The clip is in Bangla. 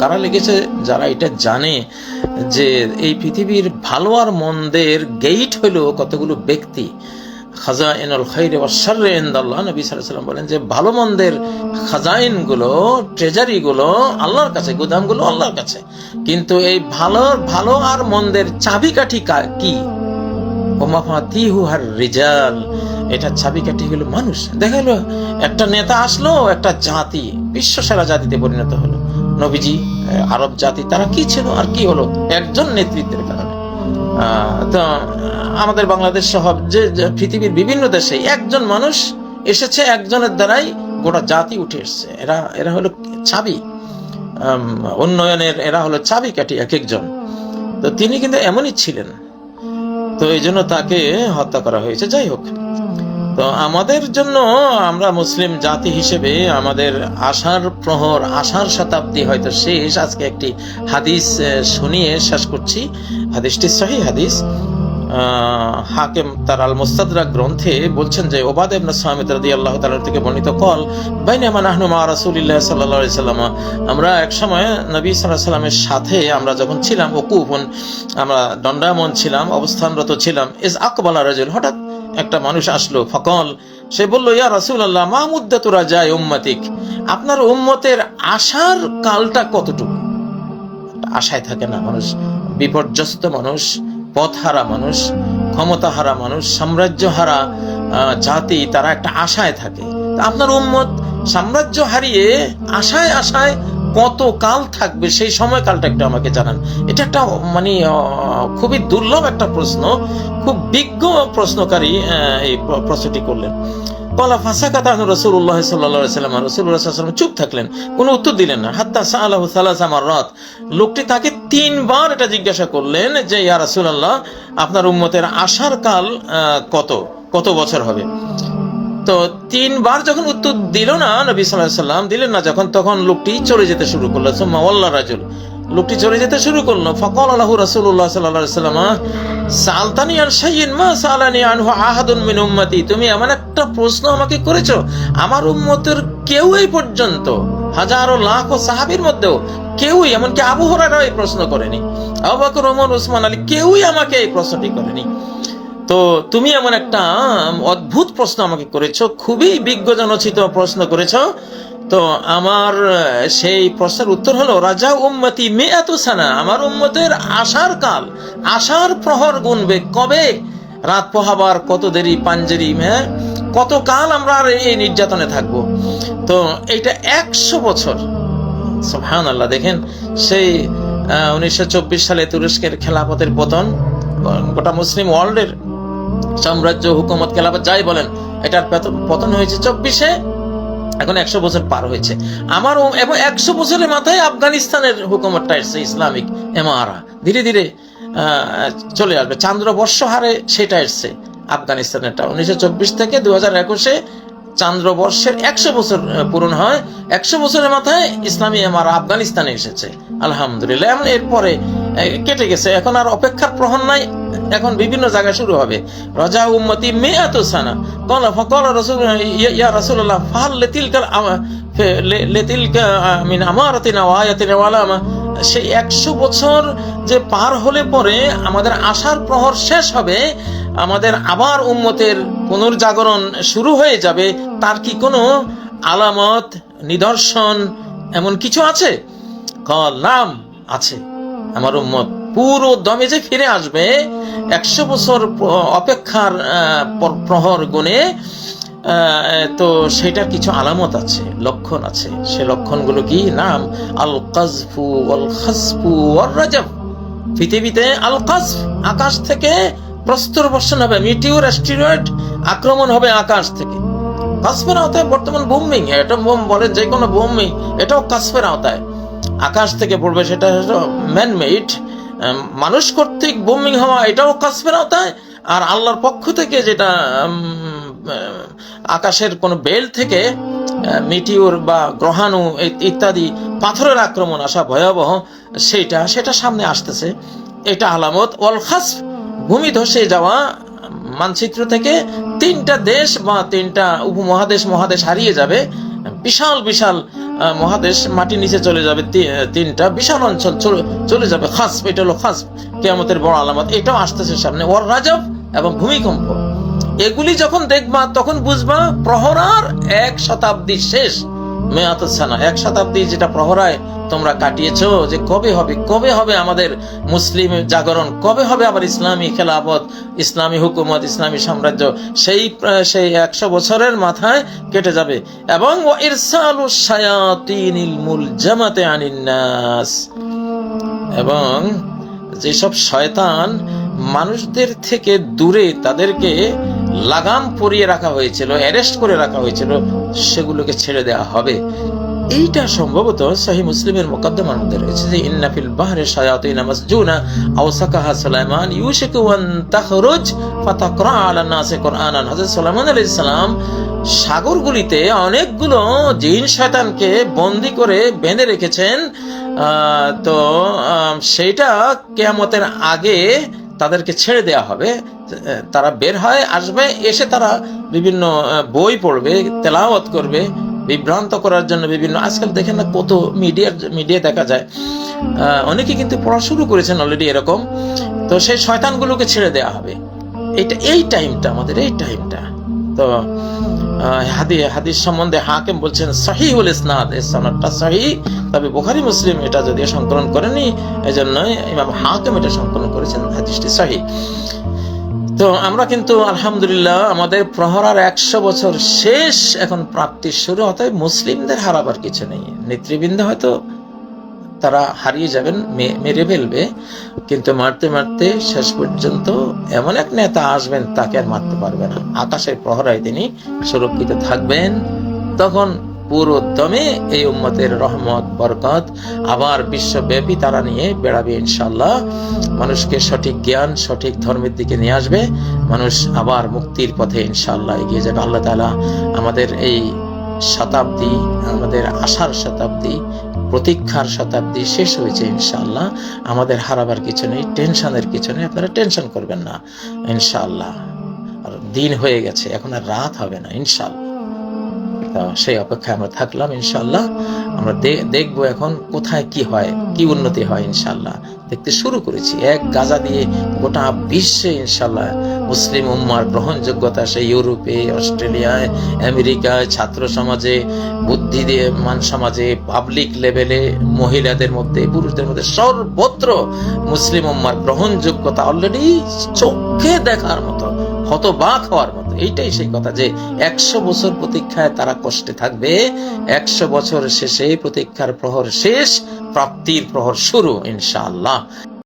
কারা লিখেছে যারা এটা জানে যে এই পৃথিবীর ভালো আর মন্দের গেইট হলো কতগুলো ব্যক্তি। খাজাইনুল খৈর ওয়াশাররে ইনদাল্লাহ। নবী সাল্লাম বলেন যে ভালো মন্দের খাজাইনগুলো ট্রেজারিগুলো আল্লাহর কাছে, গুদামগুলো আল্লাহর কাছে। কিন্তু এই ভালো ভালো আর মন্দের চাবিকাঠি কা- রিজাল। এটা চাবিকাঠি হলো মানুষ। দেখা গেলো, একটা নেতা আসলো, একটা জাতি, বিশ্ব সেরা জাতিতে পরিণত হলো। নবীজি আরব জাতি, তারা কি ছিল আর কি হলো? একজন নেতৃত্বের কারণে। তো, আমাদের বাংলাদেশ সহ যে পৃথিবীর বিভিন্ন দেশে একজন মানুষ এসেছে, একজনের দ্বারাই গোটা জাতি উঠে এসছে। এরা এরা হলো চাবি। উন্নয়নের, এরা হলো চাবি কাঠি এক একজন। তো তিনি কিন্তু এমনই ছিলেন। তো এই জন্য তাকে হত্যা করা হয়েছে। যাই হোক তো আমাদের জন্য আমরা মুসলিম জাতি হিসেবে আমাদের আশার প্রহর আশার শতাব্দী হয়তো শেষ। আজকে একটি হাদিস শুনিয়ে শেষ করছি। হাদিসটি সহি হাদিস। হাকিম তার আল মুস্তাদরাক গ্রন্থে বলছেন যে ওবাদ ইবনে সামিত রাদিয়াল্লাহু তাআলা থেকে বর্ণিত কল, বাইনামা নাহনু মা রাসূলিল্লাহ সাল্লাল্লাহু আলাইহি সাল্লাম। আমরা এক সময় নবী সাল্লাল্লাহু সাল্লামের সাথে আমরা যখন ছিলাম ওকুফুন আমরা দণ্ডায়মন ছিলাম, অবস্থানরত ছিলাম। ইজ আকবালা রাজুল, হঠাৎ একটা মানুষ আসলো, ফকল। সে বলল, ইয়া রাসূলুল্লাহ, মা মুদ্দাতু রাজায় উম্মতিক? আপনার উম্মতের আশার কালটা কতটুকু? আশায় থাকে না মানুষ, বিপর্যস্ত মানুষ, পথহারা মানুষ, ক্ষমতাহারা মানুষ, সাম্রাজ্যহারা জাতি, তারা একটা আশায় থাকে। আপনার উম্মত সাম্রাজ্য হারিয়ে আশায় আশায় কত কাল থাকবে সেই সময়কালটা একটু আমাকে জানান। এটা একটা মানে খুবই দুর্লভ একটা প্রশ্ন, খুব বিজ্ঞ প্রশ্নকারী এই প্র- প্রশ্নটি করলেন। কলা ফাঁসা কাতা রসুল্লাহ সাল্লাহ সাল্লাম রসুল্লাহ সাল্লাম চুপ থাকলেন, কোনো উত্তর দিলেন না। হাত্তা সাল্লাহ সাল্লাহ আমার রথ লোকটি তাকে তিনবার এটা জিজ্ঞাসা করলেন যে, ইয়া রাসূলুল্লাহ, আপনার উম্মতের আশার কাল কত? কত বছর হবে? তো তিনবার যখন উত্তর দিল না নবী সাল্লাম, দিলেন না, যখন তখন লোকটি চলে যেতে শুরু করল। সুম্মা ওয়াল্লা রাজুল। লোকটি চলে যেতে শুরু করল। ফকল আল্লাহু আলাইহি সাল্লাম, সালতানি আর শাইইন মা সালানি আনহু আহাদুন মিন উম্মতি। তুমি এমন একটা প্রশ্ন আমাকে করেছ, আমার উম্মতের কেউ এই পর্যন্ত, হাজারো লাখ ও সাহাবীর মধ্যেও কেউই, এমনকি আবু হুরায়রা এই প্রশ্ন করেনি। আবু বকর, ওমর, ওসমান আলী কেউই আমাকে এই প্রশ্নটি করেনি। তো তুমি এমন একটা অদ্ভুত প্রশ্ন আমাকে করেছ, খুবই বিজ্ঞজনচিত প্রশ্ন করেছ। তো আমার সেই প্রশ্নের উত্তর হলো, রাজা উম্মতি মেয়াত সানা, আমার উম্মতের আশার কাল আশার প্রহর গুনবে কবে? রাত পোহাবার কত দেরি পাঞ্জেরি হ্যাঁ? কত কাল আমরা আর এই নির্যাতনে থাকব? তো এইটা একশো বছর। সুবহান আল্লাহ দেখেন, সেই উনিশশো চব্বিশ সালে তুরস্কের খেলাফতের পতন, গোটা মুসলিম ওয়ার্ল্ডের সাম্রাজ্য হুকুমত খেলাফত যাই বলেন, এটার পতন হয়েছে চব্বিশে, এখন একশো বছর পার হয়েছে। আমার এবং একশো বছরের মাথায় আফগানিস্তানের হুকুমতটা এসছে, ইসলামিক এমারা ধীরে ধীরে চলে আসবে। চান্দ্রবর্ষ হারে সেটা এসছে আফগানিস্তানেরটা। উনিশশো চব্বিশ থেকে দু হাজার একুশে চান্দ্রবর্ষের একশো বছর পূরণ হয়। একশো বছরের মাথায় ইসলামী এমারা আফগানিস্তানে এসেছে। আলহামদুলিল্লাহ। এমন এরপরে কেটে গেছে। এখন আর অপেক্ষার প্রহর নাই। এখন বিভিন্ন জায়গায় শুরু হবে। রাজা উম্মতি মেয়াত সানা। কল ফকল রসুল ইয়া- রাসূলুল্লাহ ফাল লিতিলকাল আমা- ফে- লে- লিতিলকা আহ, মিন আমারাতিনা ওয়া আয়াতিনা ওয়া সেই একশো বছর যে পার হলে পরে আমাদের আশার প্রহর শেষ হবে আমাদের আবার উম্মতের পুনর্জাগরণ শুরু হয়ে যাবে। তার কি কোনো আলামত নিদর্শন এমন কিছু আছে? কল নাম আছে। আমার উম্মত। পুরো দমে যে ফিরে আসবে, একশো বছর অপেক্ষার প্রহর গুণে তো সেটার কিছু আলামত আছে, লক্ষণ আছে। সে লক্ষণগুলো কি? নাম আল কাজফু আল খাসফু আর রাজব পৃথিবীতে আল কাজফ আকাশ থেকে প্রস্তর বর্ষণ হবে মিটিওর অ্যাস্টেরয়েড আক্রমণ হবে আকাশ থেকে। কাসফের আওতায় বর্তমান বোমিং এটা বোম বলে যে কোনো বোমিং এটাও কাসফের আওতায়। আকাশ থেকে পড়বে সেটা হলো ম্যানমেড মানুষ কর্তৃক বোমিং হওয়া এটাও কাসফের আওতায় আর আল্লাহর পক্ষ থেকে যেটা আকাশের কোনো বেল থেকে মিটিওর বা গ্রহাণু ইত্যাদি পাথরের আক্রমণ আসা ভয়াবহ সেটা সেটা সামনে আসতেছে। এটা আলামত। ওয়াল খাসফ ভূমি ধসে যাওয়া মানচিত্র থেকে তিনটা দেশ বা তিনটা উপমহাদেশ, মহাদেশ হারিয়ে যাবে। বিশাল বিশাল মহাদেশ মাটি নিচে চলে যাবে তিনটা। বিশাল অঞ্চল চলে- যাবে খাস এটা হলো খাস কেয়ামতের বড় আলামত। এটাও আসতেছে সামনে। ওর রাজব এবং ভূমিকম্প। এগুলি যখন দেখবা, তখন বুঝবা প্রহরার এক শতাব্দী শেষ। মেয়াতুসানা এক শতাব্দী যেটা প্রহরায় তোমরা কাটিয়েছ যে কবে হবে? কবে হবে আমাদের মুসলিম জাগরণ? কবে হবে আবার ইসলামী খেলাফত, ইসলামী হুকুমত, ইসলামী সাম্রাজ্য? সেই সেই একশো বছরের মাথায় কেটে যাবে। এবং ওয়া ইরসালু শায়াতিনিল মুলজামাতে আনিন নাস। এবং যেসব শয়তান মানুষদের থেকে দূরে তাদেরকে লাগাম পরিয়ে রাখা হয়েছিল, অ্যারেস্ট করে রাখা হয়েছিল, সেগুলোকে ছেড়ে দেওয়া হবে। এইটা সম্ভবত সহি মুসলিমের মোকদ্দমার মধ্যে রয়েছে যে ইন্নাফিল বাহরে শায়াতিন মাসজুনা, আও সাকাহা সুলাইমান ইউশিকু আন তাখরুজ ফাতাকরা আলা নাসি কুরআনান। হযরত সুলাইমান আলাইহিস সালাম সাগরগুলিতে অনেকগুলো জিন শয়তানকে বন্দি করে বেঁধে রেখেছেন। তো সেইটা কেয়ামতের আগে তাদেরকে ছেড়ে দেওয়া হবে। তারা বের হয়, আসবে, এসে তারা বিভিন্ন বই পড়বে, তেলাওয়াত করবে। বিভ্রান্ত করার জন্য বিভিন্ন, আজকাল দেখেন না কত মিডিয়ার মিডিয়া দেখা যায়। অনেকে কিন্তু পড়া শুরু করেছেন অলরেডি এরকম। তো সেই শয়তানগুলোকে ছেড়ে দেওয়া হবে। এটা এই টাইমটা আমাদের এই টাইমটা তো হাদি, হাদিস সম্বন্ধে হাকিম বলছেন সহিহুল ইসনাদ সনদটা সহি তবে বুখারী, মুসলিম এটা যদিও সংকলন করেনি এই জন্য ইমাম হাকিম এটা সংকলন করেছেন, হাদিসটি সহি তো আমরা কিন্তু, আলহামদুলিল্লাহ, আমাদের প্রহরার একশো বছর শেষ এখন প্রাপ্তির শুরু, অতএব মুসলিমদের হারাবার কিছু নেই। নেতৃবৃন্দ হয়তো তারা হারিয়ে যাবেন মেরে ফেলবে, কিন্তু মারতে মারতে শেষ পর্যন্ত এমন এক নেতা আসবেন, তাকে আর মারতে পারবে না। আকাশের প্রহরায় তিনি সুরক্ষিত থাকবেন, তখন পুরো দমে এই উম্মতের রহমত, বরকত আবার বিশ্বব্যাপী তারা নিয়ে বেড়াবে ইনশাল্লাহ মানুষকে সঠিক জ্ঞান, সঠিক ধর্মের দিকে নিয়ে আসবে। মানুষ আবার মুক্তির পথে ইনশাল্লাহ এগিয়ে যাবে। আল্লাহ তাআলা আমাদের এই শতাব্দী, আমাদের আশার শতাব্দী, প্রতীক্ষার শতাব্দী শেষ হয়েছে ইনশাআল্লাহ। আমাদের হারাবার কিছু নেই, টেনশনের কিছু নেই, আপনারা টেনশন করবেন না ইনশাআল্লাহ। আর দিন হয়ে গেছে, এখন আর রাত হবে না ইনশাআল্লাহ। তো সেই অপেক্ষায় আমরা থাকলাম ইনশাল্লাহ আমরা দেখব এখন কোথায় কি হয় কি উন্নতি হয় ইনশাল্লাহ দেখতে শুরু করেছি। এক গাজা দিয়ে গোটা বিশ্বে ইনশাল্লাহ মুসলিম উম্মার গ্রহণযোগ্যতা সেই ইউরোপে অস্ট্রেলিয়ায় আমেরিকায় ছাত্র সমাজে বুদ্ধি দিয়ে মান সমাজে পাবলিক লেভেলে মহিলাদের মধ্যে পুরুষদের মধ্যে সর্বত্র মুসলিম উম্মার গ্রহণযোগ্যতা অলরেডি চোখে দেখার মতো হতবাক হওয়ার মতো। এইটাই সেই কথা যে একশো বছর প্রতীক্ষায় তারা কষ্টে থাকবে, একশো বছর শেষে প্রতীক্ষার প্রহর শেষ, প্রাপ্তির প্রহর শুরু, ইনশাআল্লাহ।